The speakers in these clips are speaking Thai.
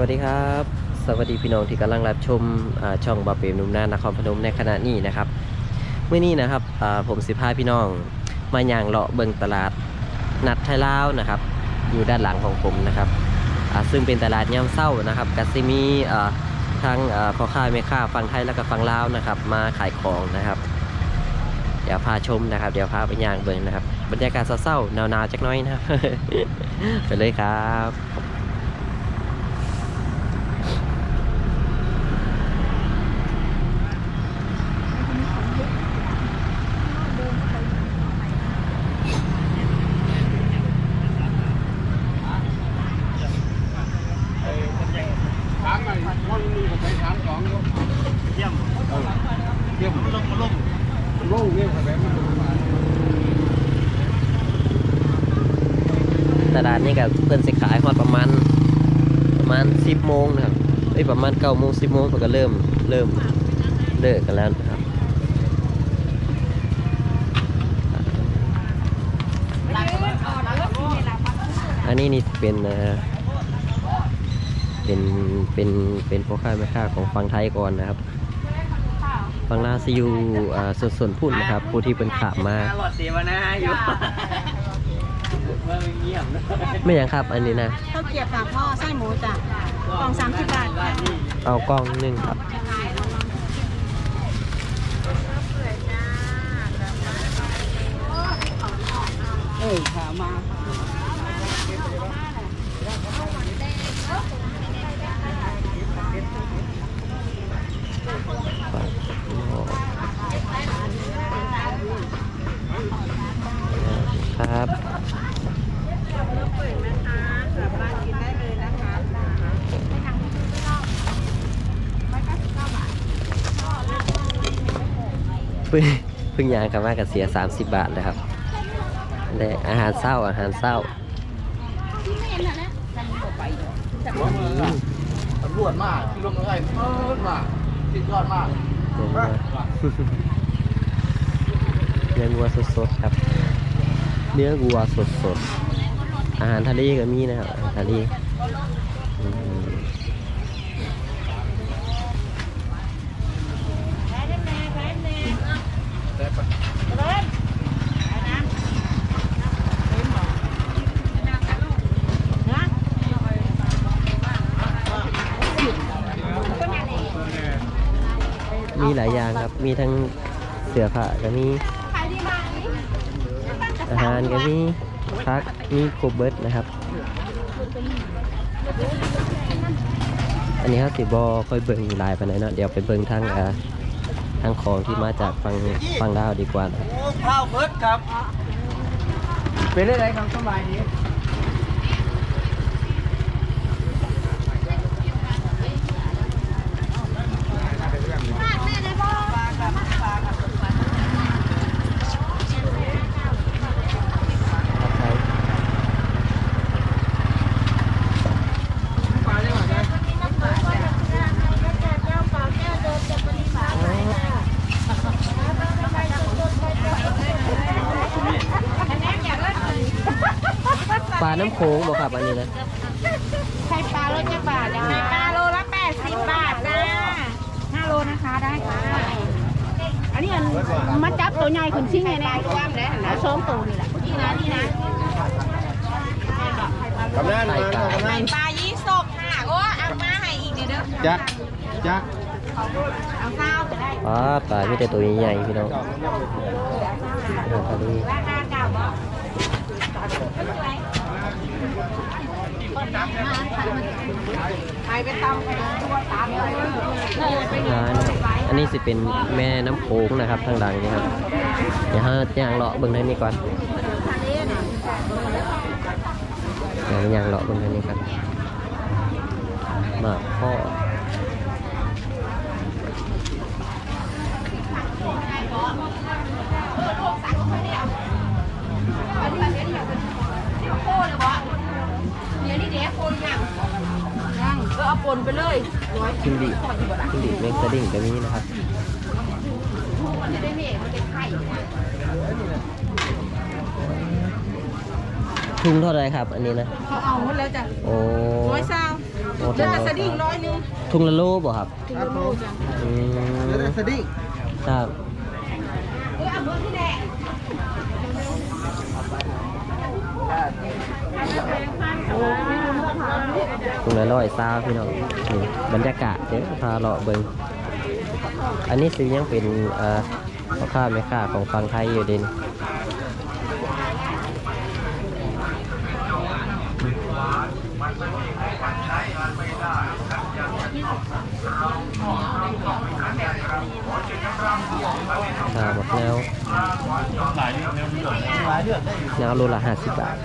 วัสดีครับ สวัสดีพี่น้องที่กำลังรับชมช่องบาเปมนุ่มนานนครพนมในขณะนี้นะครับเมื่อนี้นะครับผมสิพาพี่น้องมาย่างเลาะเบิงตลาดนัดไทยลาวนะครับ อยู่ด้านหลังของผมนะครับซึ่งเป็นตลาดย่ำเศร้านะครับกัซิมีทั้งอ่าพ่อค้าแม่ค้าฝั่งไทยและก็ฝั่งลาวนะครับ มาขายของนะครับ เดี๋ยวพาชมนะครับ เดี๋ยวพาไปย่างเบิงนะครับ บรรยากาศเศร้าๆหนาวๆจักน้อยนะครับไปเลยครับ ถามหน่อยว่ามีกับไปถามสองก็ เยี่ยม เออเยี่ยม มาลงมาลง โล่งเยี่ยมกับแบบมัน ตลาดนี่กับเพื่อนสิขายฮอดประมาณประมาณสิบโมงนะครับเอ้ยประมาณเก้าโมงสิบโมงเพิ่นก็เริ่มเริ่มเลิกกันแล้วนะครับอันนี้นี่เป็นเอ่อเป็นเป็นเป็นพ่อค้าแม่ค้าของฝั่งไทยก่อนนะครับ ฝั่งลาวซิอยูอ่าส่วนส่วนพุ่นนะครับ ผู้ที่เป็นขาบมาหลอดเสียวนะอยู่ว่าเงียบนะไม่หยังครับอันนี้นะข้าวเกรียบปากหม้อไส้หมูจ้ะกล่องสามสิบบาทค่ะเอากล้องหนึงครับเออขามา ครับ เพิ่งพิ่งยางกลับมากับเสีย 30 บาทเลยครับแต่อาหารเศร้าอาหารเศร้าตำรวจมากที่ลงอะไรเปิดมากที่ยอดมากเนื้อวัวสดๆครับ เนื้อวัวสดๆอาหารทะเลก็มีนะครับอาหารทะเลอืม มีหลายอย่างครับ มีทั้งเสื้อผ้าก็มีอาหารก็มีพักมีครบเบิร์ดนะครับ อันนี้ครับสิบอค่อยเบิ่งหลายไปไหนใดเนาะเดี๋ยวไปเบิ่งทางอ่าทางของที่มาจากฝั่งฝั่งลาวดีกว่านะโอ้ข้าวเบิร์ดครับ เป็นอะไรครับสบายดี ปลา น้ำโขงบอกครับอันนี้นะไข่ปลาโลจะบาทยังไงปลาโลละแปดสิบบาทจ้าห้าโลนะคะได้ค่ะ อันนี้มันมาจับตัวใหญ่คนชิ่งไงแน่เอาสองตัวนี่แหละนี่นะนี่นะกำนันมากำนันปลายี่สกค่ะโอ้เอามาให้อีกเด้อจักจักเอาข้าวก็ได้อ๋อปลาไม่แต่ตัวใหญ่ๆพี่น้องอาหารทะเลราคาเก่าบ่ไปไปตำไปตัวตามเลย ร้านอันนี้สิเป็นแม่น้ำโขงนะครับทางหลังนี่ครับ เดี๋ยวเราย่างเลาะเบิ่งทางนี้ก่อนเดี๋ยวย่างเลาะเบิ่งทางนี้ครับมากข้อเลย่างก็เอาปนไปเลยขึ้นดีขึ้นดีแมงสดิ้งก็มีนะครับถุงเท่าไรครับ อันนี้นะเขาเอาหมดแล้วจ้ะโอ้ร้อยเศร้าโอ้โอ้เลือดสดิ้งร้อยหนึงทุงละโลบ่ครับครับผมอืมแล้วแต่สดิ้งครับ เออเอาเบอร์ที่แหละ ทุ่งละร้อยซาวพี่น้องนี่บรรยากาศเด้อพาเลาะเบิ่งอันนี้สิยังเป็นเอ่อพ่อค้าแม่ค้าของฝั่งไทยอยู่เดินชาบักแนวหลายเดือนได้อยู่แนวโลละห้าสิบบาท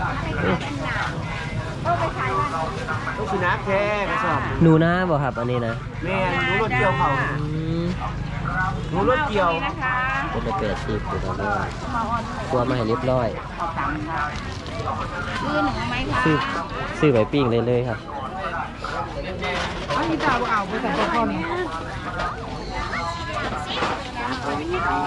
ลูกสุนัขแค่กระสอบหนูนาบ่ครับอันนี้นะแม่รู้รถเกี่ยวเขาอืมรู้รถเกี่ยวนะคะเป็นระเบียบชีพอยู่แล้วด้วยตัวมาให้เรียบร้อยมือหนึ่งไหมคะซื้อซื้อไปปิ้งเลยเลยครับอันนี้จะเอาเอาไปใส่ตัวนี้อา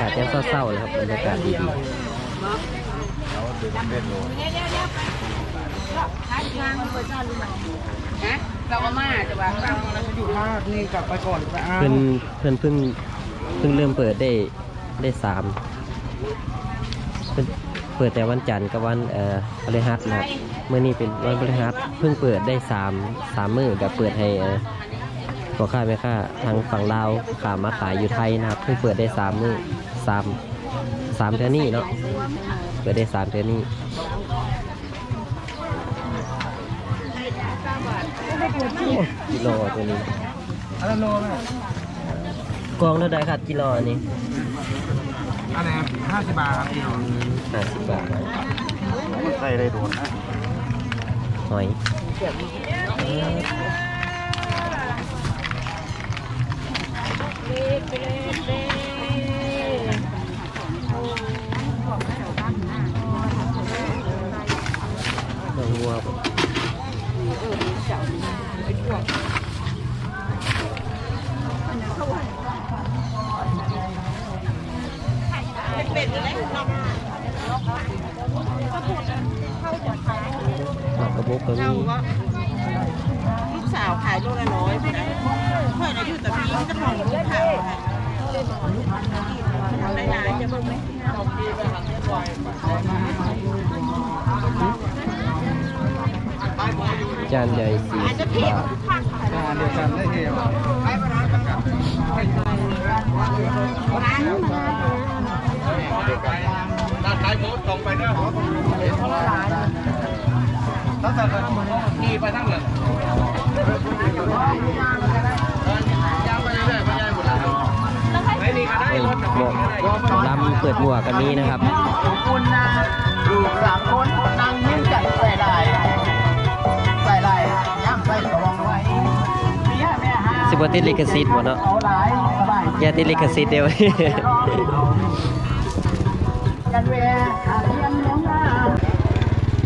กาศยังเศร้าๆเลยครับบรรยากาศดีฮะเราเอามาจะว่าเราอยู่ภาคนี่กลับไปก่อนไปๆอ้าเพิ่นเพิ่นเพิ่งเพิ่งเริ่มเปิดได้ได้สามเพิ่นเปิดแต่วันจันทร์กับวันเอ่อพฤหัสนะครับเมื่อนี้เป็นวันพฤหัสเพิ่งเปิดได้สามสามมือแบบเปิดให้เอ่อ พ่อค้าแม่ค้าทางฝั่งลาวขามาขายอยู่ไทยนะครับเพิ่งเปิดได้สามมื้อสามสามเท่านี้เนาะเปิดได้สามเท่านี้กิโลตัวนี้อันนั้นโลไหมกองเท่าไดครับกิโลอันนี้อันไหนห้าสิบบาทครับพี่น้องห้าสิบบาทใส่ได้โดนนะหอย น้องวัวบ่เป็ดอะไรนอกหมักระบอกก็มีเราวขายโลละร้อยค่อยอายุแต่ปีจะของลูกข่าวค่ะทำได้หลายจะเบิ่งไหมจานใหญ่สี่สิบบาทงานเดียวกันได้เหี่ยวด้านซ้ายโพสตรงไปเด้อ ตั้งแต่นี่ไปทั้งเลยยาวไปเรื่อยๆไปยายหมดแล้วไอ้นี่ก็ได้เอ้ยรถหมวกลำเปิดหมวกกันนี้นะครับคุณนะอยู่สามคนนั่งยิ้มใจใส่ได้ใส่ได้ย่ำใส่กระบอกไว้เนี่ยแม่ฮะสิบติดลิขสิทธิ์หมดเนาะเอาหลายสบายอย่าติดลิขสิทธิ์เดียวกันเวอาเทียนน้อง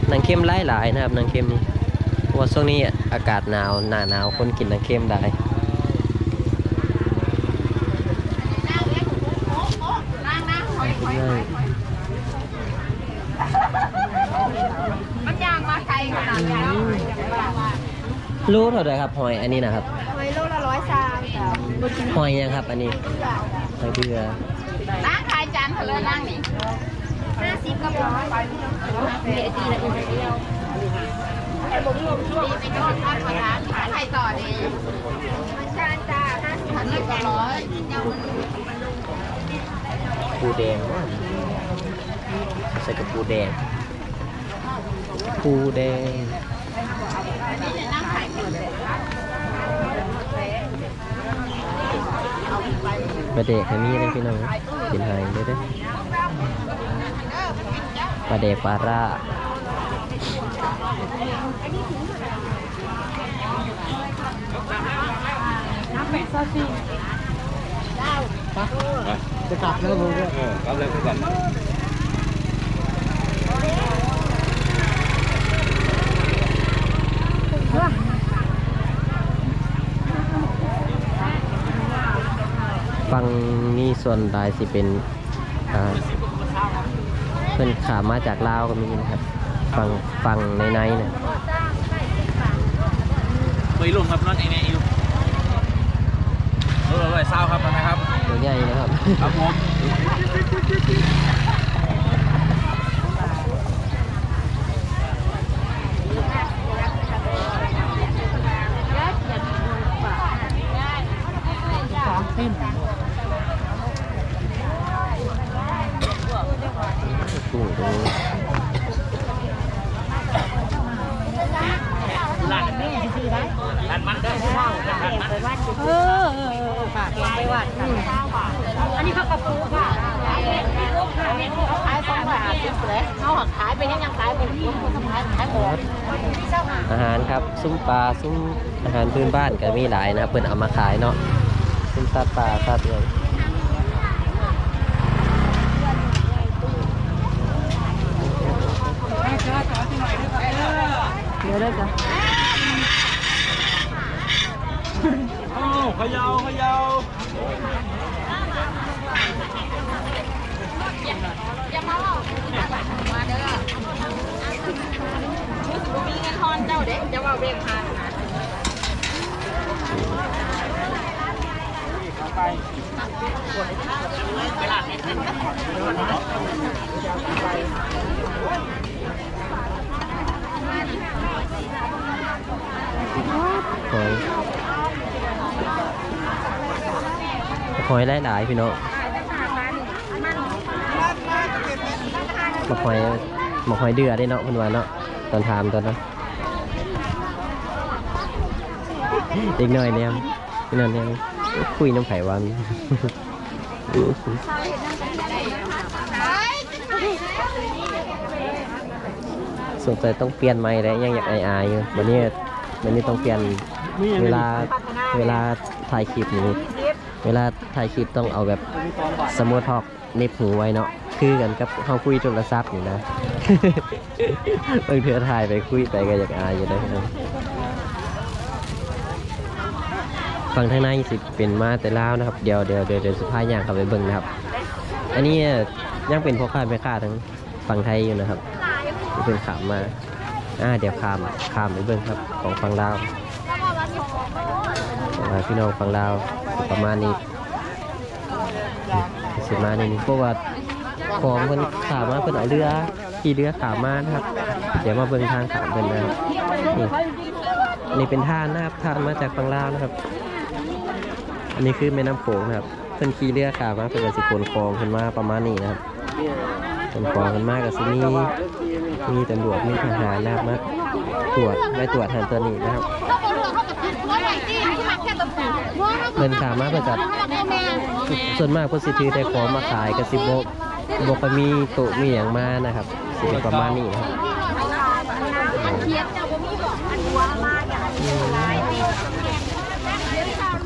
นาหนังเข้มไล่หลายนะครับหนังเข้มนี่เพราะว่าช่วงนี้อากาศหนาวหนาหนาวคนกินหนังเข้มได้มันยางมาไกลขนาดนี้รู้เท่าไหร่ครับหอยอันนี้นะครับไว้โลละร้อยสามจ้ะหอยยังครับ อันนี้หอยเดือนั่งขายจานเถอะเลยนั่งนี่ ห้าสิบกับร้อยเดี๋ยวจีนะคุณเดียวไอ้บุ๋มลมช่วงไปทอดทอดกระทะขายไข่ต่อดีจานจ้าห้าสิบพันกับร้อยปูแดงว่ะใส่กับปูแดงปูแดงนั่งขายหมดเลยปลาเด็กให้มีเลยพี่น้องกินหายเลยเด้ ปลาเดปลาร่าจะกลับแล้วผมเนี่ยเออกำลังไปก่อนฟังนี่ส่วนใดสิเป็นอ่า เพิ่นขามาจากลาวก็มีนะครับฟังฟังในในๆนะไปลงครับนอนเองเนี่ยอยู่เออไปเศร้าครับนะครับตัวใหญ่นะครับ ครับผม กุ้งตรงนี้ ร้านมันได้ เออเออเออฝากไปวัดอันนี้เขากระปูค่ะขายสองบาทเลยเขาขาย ไปยังยังขายไปคนขายขายหมดอาหารครับซุ้มปลาซุ้มอาหารพื้นบ้านก็มีหลายนะครับเพิ่นเอามาขายเนาะซุ้มซาปลาซาเดือนเดี๋ยวเลยจ้ะโอ้ขยาวขยาวมี เงินทอนเจ้าเด็กจะว่าเรียกพานนะหอยหอยหลายๆพี่น้องมาหอย มาหอยเดือได้เนาะเพิ่นว่าเนาะตอนทามตอนนั้นเด็กน้อยเนี่ยพี่น้องเนี่ยคุยน้ำไผ่วันสงสัยต้องเปลี่ยนไม้แล้วยังอยากอายๆอยู่วันนี้วันนี้ต้องเปลี่ยนเวลาเวลาถ่ายคลิปนี่เวลาถ่ายคลิปต้องเอาแบบสมูทท็อกเน็บหูไว้เนาะ คือกันกับเขาคุยโทรศัพท์นี่นะ บางเทือถ่ายไปคุยไปก็อยากอายอยู่นะฝั่งทางในสิเป็นมาแต่ลาวนะครับ เดี๋ยวเดี๋ยวเดี๋ยวเดี๋ยวสุภาพย่างเข้าไปเบิ่งนะครับ อันนี้ยังเป็นพ่อค้าแม่ค้าทั้งฝั่งไทยอยู่นะครับเป็นขามมาอ่าเดี๋ยวขามขามไปเบิ่งครับของฝั่งลาวพี่น้องฝั่งลาวประมาณนี้สิมาในนี้เพราะว่า ของเพิ่นขามมาเพิ่นเอาเรือขี่เรือขามมานะครับ เดี๋ยวมาเบิ่งทางขามเพิ่นนะครับนี่นี่เป็นท่านะครับท่านมาจากฝั่งลาวนะครับ อันนี้คือแม่น้ำโขงนะครับเพิ่นขี่เรือขามมาเพิ่นก็สิขนของเพิ่นมาประมาณนี้นะครับขนของเพิ่นมาก็สิมีมีตำรวจมีทหารนะครับมาตรวจไว้ตรวจทางตัวนี้นะครับเขาบอกเรื่องเขาบหัวไหวที่ที่มาแค่ตะปูเพิ่นขามมาเพิ่นก็ส่วนมากเพิ่นสิถือแต่ของมาขายก็สิบ่ บ่ค่อยมีต๊ะมีหยังมานะครับสิเป็นประมาณนี้นะครับเทียบจ้าบ่มีบอกอันหัวมาอย่างไรที่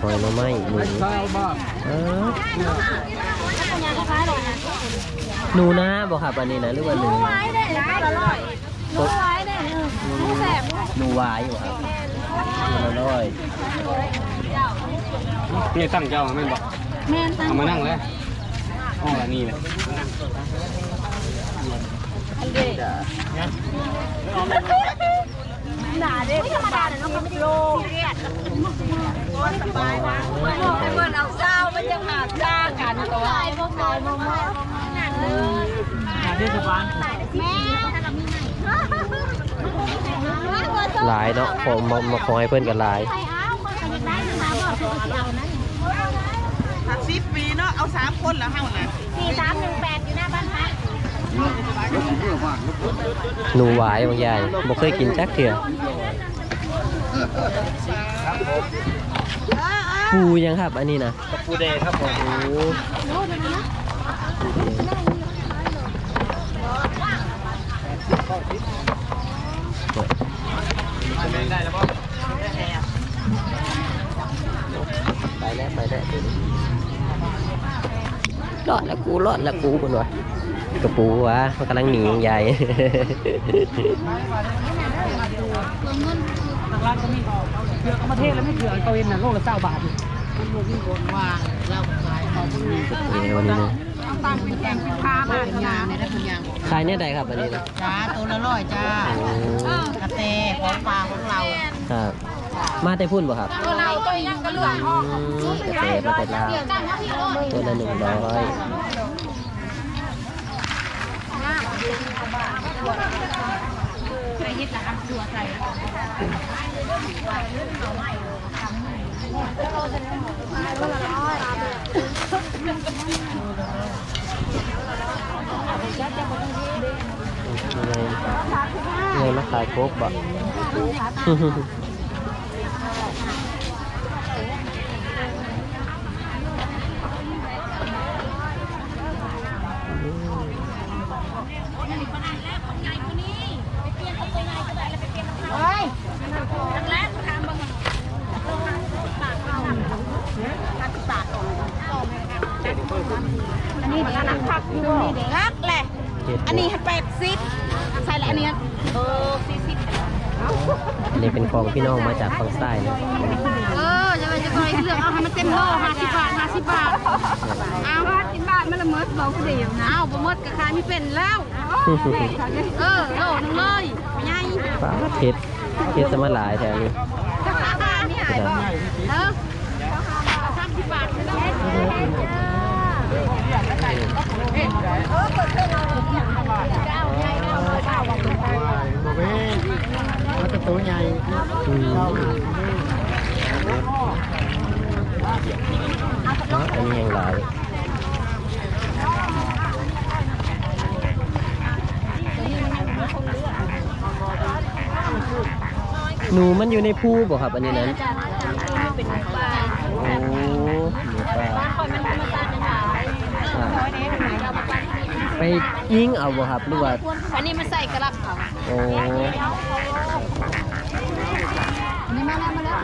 หอยหน่อไม้หนูเศร้าบ้าเออถ้าเป็นยังก็คล้ายหรอกนะหนูนะบ่ครับอันนี้นะหรือว่าหนูไม้ได้นะอร่อยหนูแสบหนูวายอยู่ครับหนูละร้อยนี่ตั้งเจ้าไม่บอกแม่นตั้งเอามานั่งเลย อ๋อนี่เลยหนาเด้ธรรมดาเนี่ยน้องก็โลเครียดสบายนะเพื่อนเอาเศร้ามันยังหาจ้ากันตัวตายบ่ตายบ่มาหนักเลยเทศบาลแม่ถ้าเรามีไหลายเนาะผมมาคอยเพิ่อนกันหลาย สักสิบปีเนาะเอาสามคนละเฮานะสี่สามหนึ่งแปดอยู่หน้าบ้านพักหนูหวายบางอย่างบ่เคยกินจักเถื่อปูยังครับ อันนี้นะปูเดครับผมโอ้ไปแล้วไปแล้ว รอดแล้วกูรอดแล้วกูคนวะกระปูวะมันกำลังหนีใหญ่ร้านก็มีเถื่อเอามาเทศแล้วไม่เถื่อเขาเองนะโลละเก้าบาทว่างเล่าขายชุดเอวันนี้นะตามเป็นแกงเป็นพามาเป็นยางในนั้นเป็นยางขายเนี่ยใดครับอันนี้นะจ้าตัวละร้อยจ้าโอ้กระเตของปลาของเราครับ มาแต่พุ่นบ่ครับตัวเราตัวยังกระเหลืองอืมกระเตมาแต่ลาวตัวละหนึ่งร้อยเงยมาขายโคกบ่ เฮ้ยอันนี้เดี๋ยว นักพักอยู่นี่เด็กนักแหละเจ็ดอันนี้ให้แปดสิบใส่แล้วอันนี้เออสี่สิบอันนี้เป็นของพี่น้องมาจากฝั่งใต้นะเออจะไปจะไปเลือกเอาให้มันเต็มโลห้าสิบบาทห้าสิบบาทเอาห้าสิบบาทมันละเมิดเราก็ดีนะเอาบ่เมิดก็ขายไม่เป็นแล้วเออโลนึงเลยไม่ใหญ่ฟ้าเพชรเพชรสมาหลายแถวนี้นี่หายบ่เออสามสิบบาทไม่ได้มันจะ ตัวใหญ่อืมอ๋ออันนี้ยังหลายหนูมันอยู่ในภูบ่ครับ อันนี้นั้นโอ้หนูปลาอ่า ไปยิงเอาบ่ครับหรือว่าอันนี้มันใส่กระลับเขาโอ้อันนี้มาแล้วมาแล้ว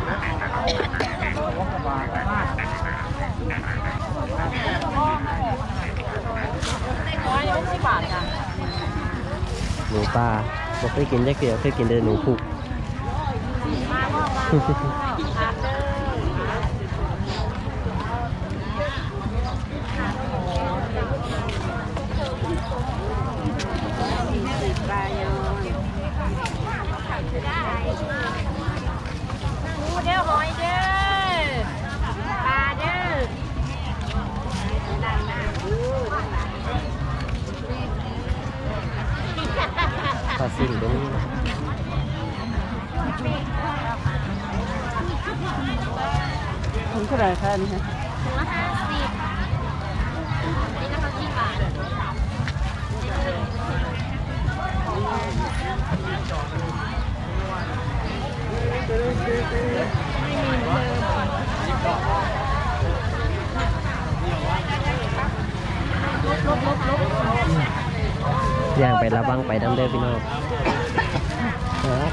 หนูปลาบ่เคยกินจักเดียวเคยกินแต่หนูผูก เด้อหอยเด้อปลาเด้อ ปลาซิ่งตัวนี้นะ ถุงเท่าไหร่คะนี่ฮะ ถุงละห้าสิบนี่นะคะกี่บาท ย่างไประวังไปน้ำเด้อพี่น้องครับ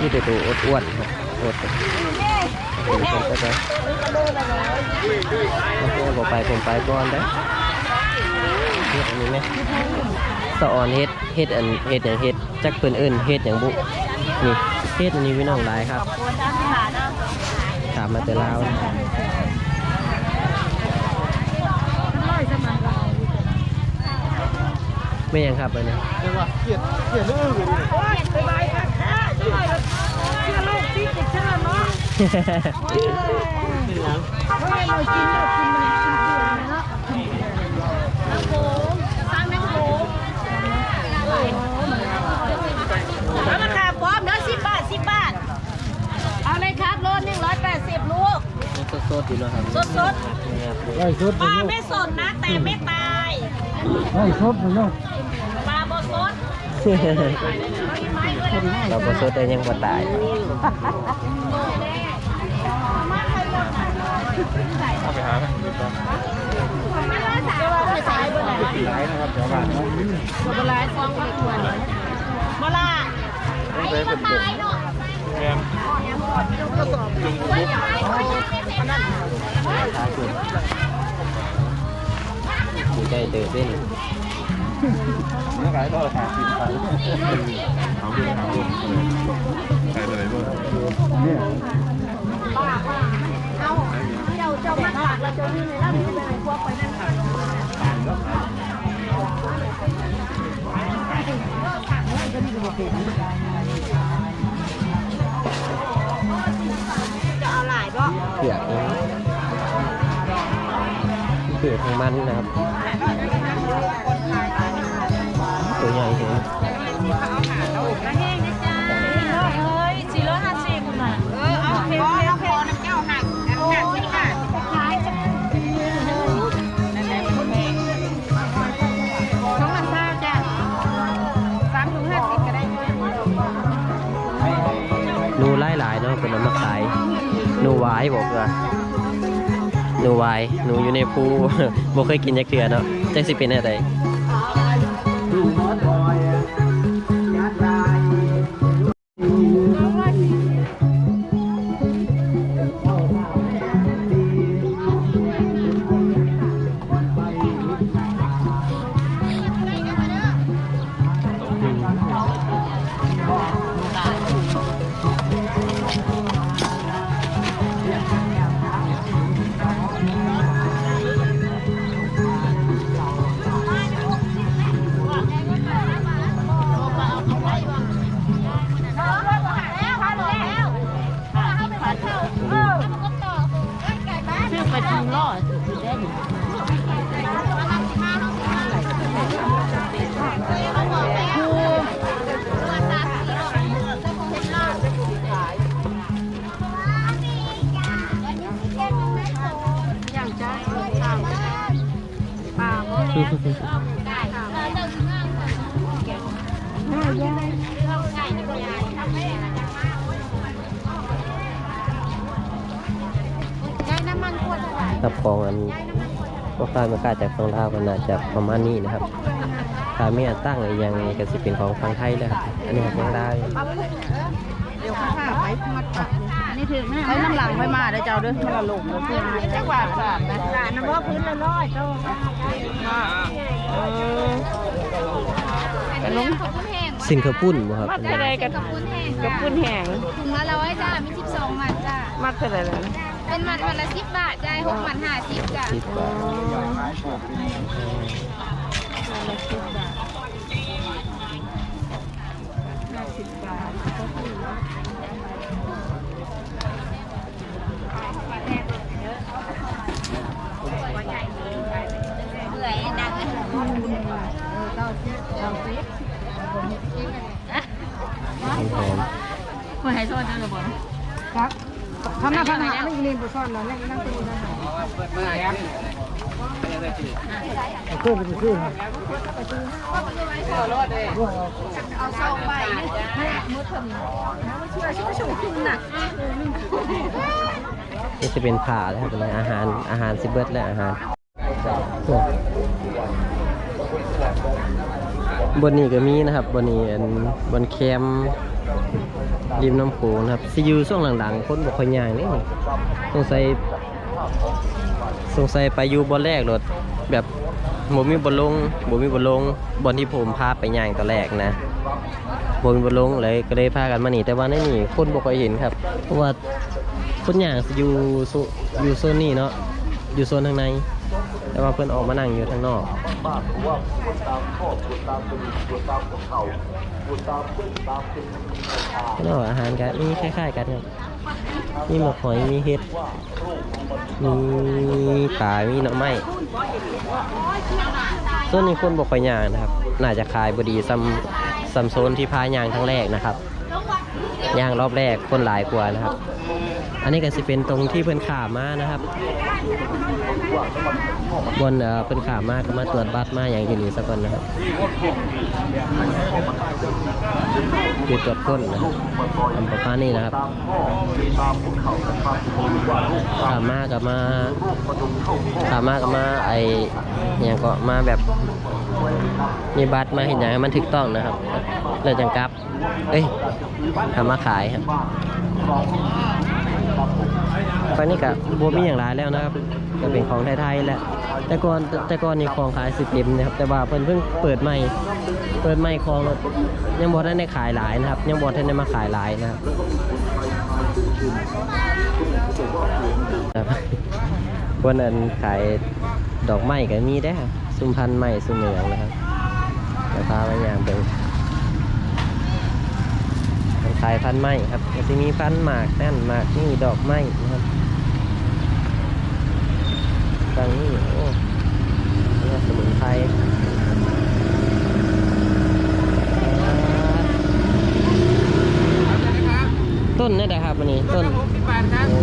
นี่ตัวตัวอ้วนๆครับอดกันดูกันไปไป โอเคผมไปผมไปก่อนได้เฮ็ดอันนี้ไหมสะออนเฮ็ดเฮ็ดอันเฮ็ดอย่างเฮ็ดจักเพิ่นเอิ้นเฮ็ดอย่างบุนี่เฮ็ดอันนี้พี่น้องหลายครับถามมาแต่ลาวไม่ยังครับอันนี้เรียกว่าเขียดเขียดเรื่องอื่น เลยเอามาขาพร้อมเด้อสิบบาทสิบบาท เอาเลยครับโลหนึ่งร้อยแปดสิบลูก สดๆอยู่เนาะครับสดสดไล่ชุดๆปลาไม่สดนะ แต่ไม่ตาย ไล่ชุดเลยเนาะปลาบ่สดเราก็สดแต่ยังบ่ตาย หลายนะครับเดี๋ยวบ้านเนาะโบราณซองพักควรโบราณตายสุดอยู่ใกล้เติบเด้นเนื้อขายก็ราคาสิบบาทเอาดูเอาดูใส่ไปไหนบ้างเนี่ย จะเอาหลายบ่เผือกนี่เผือกของมันนะครับ ตัวใหญ่เห็นกระแห้งนะจ๊ะเนูวายบอกว่าหนูวายหนูอยู่ในภูบ่เคยกินยักเทื่อเนาะจักสิเป็นอะไร กับของอันก็ฟ้ามันกล้าจากฝั่งลาวก็น่าจะประมาณนี้นะครับถ้าไม่อันตั้งอีกอย่างนี้ก็สิเป็นของฝั่งไทยแล้วครับอันนี้ของลาวเดี๋ยวข้าไปมัดปักนี่ถึงแม่ไปน้ำหลังไม่มาเด้อเจ้าเด้อมันละลงแล้วเพื่อนจังหวัดสาดนะสาดน้ำว่าพื้นละร้อยโตเออกันลงขอบคุณแห้งสินข้าวปุ้นบ่ครับมัดอันนี้อะไรกันขอบคุณแห้งกับปุ้นแห้งถุงละร้อยจ้ามีสิบสองมัดจ้ามัดอะไรเลย เป็นมัดวันละสิบบาทจ้าหกมัดห้าสิบจ้าสิบบาทเหนื่อยดังหอมคนไฮโซจังเลยบ่ครับ ทำหน้าพันหาไม่ยินบุซ่อนเราเนี่ยนั่งเป็นนั่งขึ้นเป็นขึ้นเอาซองไปนี่มุดทำเชื่อช่วยช่วยคุณน่ะนี่จะเป็นผ่าแล้วครับเป็นอาหารอาหารซิเบิร์ตและอาหารบนนี้ก็มีนะครับบนนี้บนแคม ริมน้ำโขงนะครับซียูช่วงหลังๆคนบอกค่อยย่างนี่สงสัยสงสัยไปอยู่บนแรกรถแบบบ่มีบนลลงบ่มีบนลลงบนที่ผมพาไปย่างตอนแรกนะบ่มีบนลลงเลยก็เลยพากันมาหนีแต่ว่าในนี่คนบ่ค่อยเห็นครับ เพราะว่าคนย่างสิอยู่โซอยู่โซนนี้เนาะอยู่โซนทางใน แต่ว่าเพิ่อนออกมานั่งอยู่ทางนอกก็อาหารกันมีคล้ายๆกันครับมีหมกหอยมีเห็ดมีปลามีหน่อไม้ส่วนนี้คนบอกไปย่างนะครับ น่าจะขายบดีซัมซัมโซนที่พายางทั้งแรกนะครับย่างรอบแรกคนหลายกว่านะครับ อันนี้ก็สิเป็นตรงที่เพิ่อนขามานะครับ บนเอ่อเพิ่นขามาก็มาตรวจบัตรมาอย่างอยู่นี่สักคนนะครับคือตรวจค้นนะครับทำประมาณนี้นะครับขามาก็มาขามาก็มาไออย่างก็มาแบบมีบัตรมาเห็นอย่างให้มันถูกต้องนะครับเลยจังกับ เอ้ยทำมาขายครับ ตอนนี้ก็บัวมีอย่างไรแล้วนะครับก็เป็นของไทยๆแหละแต่ก่อนแต่ก่อนนี่ของขายสิบเต็มนะครับ แต่ว่าเพิ่นเพิ่งเปิดใหม่ เปิดใหม่ของยังบ่ทันได้ขายหลายนะครับ ยังบ่ทันได้มาขายหลายนะครับวันนั้นขายดอกไม้ก็มีได้อซุมพันธุ์ไม้ซุ่มเหลืองนะครับราคาบางอย่างเป็นขายพันธุ์ไม้ครับจะมีพันธุ์หมากแน่นหมากนี่ดอกไม้ นะครับฟังนี่โอ้นี่ก็สมุนไพรต้นนี่แหละครับอันนี้ต้นหกสิบบาทครับโอ้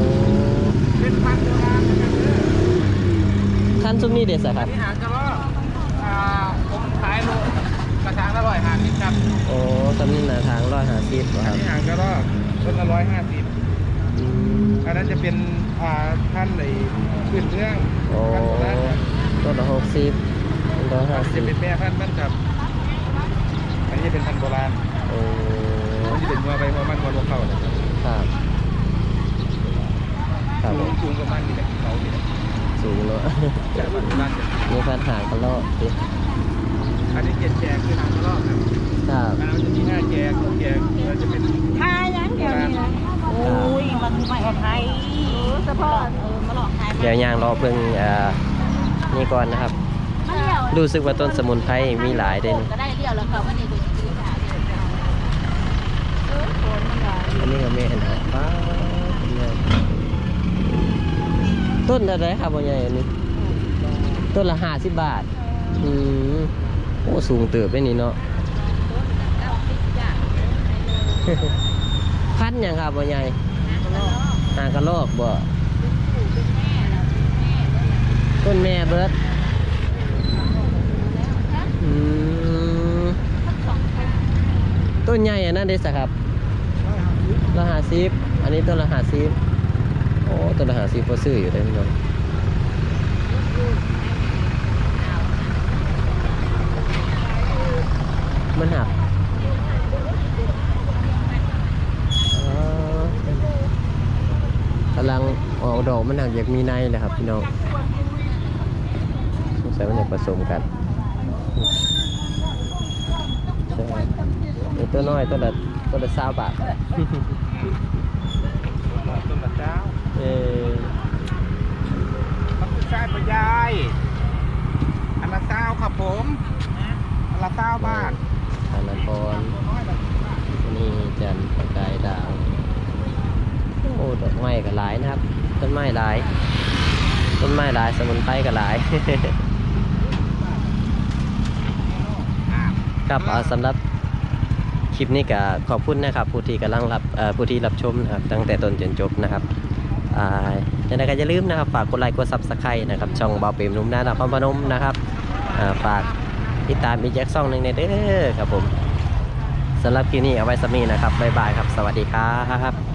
เป็นพันโบราณนะครับเด้อขั้นซุ้มนี่เด็ดสครับนี่หางกระรอกอ่าผมขายโลกระถางละร้อยห้าสิบครับโอ้ตำนี่หนาทางร้อยหาสิบคอัรันบนี้หางกระรอกต้นละร้อยห้าสิบอืมอันนั้นจะเป็น อ่าท่านในพื้นเมืองโอ้ท่านโบราณครับต้นละหกสิบร้อยห้าจะสิบเป็นแม่พันธุ์มันครับ อันนี้เป็นพันธุ์โบราณโอ้มันจะเป็นงัวใบหัวมันงัวโลเข้านะครับครับครับผสูงมสูงกว่ามันนี่แหละเขานี่แหละสูงเนาะ จากพันธุ์โบราณจะมีพันหางกันรอบดิอันนี้เจ็ดแจกคือหางกระรอกครับครับอันนั้นจะมีห้าแจกหกแจกแล้วจะเป็น ทายังเดี๋ยวนี้นะโอ้ยมันไม่เอาไทย สะพอเออมาหลอกไทยเดี๋ยวยางรอเพิ่งเอ่อนี่ก่อนนะครับ มาเลี้ยวรู้สึกว่าต้นสมุนไพรมีหลายเด่นก็ได้เลี้ยวแล้วค่ะวันนี้ดูดีค่ะอันนี้ก็ไม่เห็นครับป้าดต้นอะไรครับพ่อใหญ่อันนี้ ต้นละห้าสิบบาท อืมโอ้สูงเติบไปนี่เนาะ พันธุ์หยังครับพ่อใหญ่หางกระโลกบ่ ต้นแม่เบิร์ดต้นใหญ่อันนั้นเด้สครับละหาซิบอันนี้ต้นละหาซิบโอ้ต้นละหาซิบพอซื้ออยู่ได้พี่น้องมันหักกำลังออกดอกมันหักอยากมีในเลยครับพี่น้อง สงสัยมันอยากผสมกันใช่ไอ้ตัวน้อยตัวละตัวละสามบาทต้นมะเจ้าเออต้องใช้ประยายอันละเก้าครับผมอันละเก้าบาทธนากรนี่จันทร์ประกายดาวโอ้ดอกไม้ก็หลายนะครับ ต้นไม้หลาย ต้นไม้หลายสมุนไพรก็หลาย ครับอ่าสำหรับคลิปนี้ก็ขอบคุณนะครับ ผู้ที่กำลังรับเอ่อผู้ที่รับชมนะครับตั้งแต่ต้นจนจบนะครับอ่ายังไงก็อย่าลืมนะครับ ฝากกดไลค์กดซับสไครต์นะครับ ช่องเบาเปรมนุ่มนานครพนมนะครับอ่าฝากติดตามอีกแจ็คซ่องหนึ่งในเด้อครับผมสำหรับคลิปนี้เอาไว้สำนีนะครับบ๊ายบายครับ สวัสดีครับ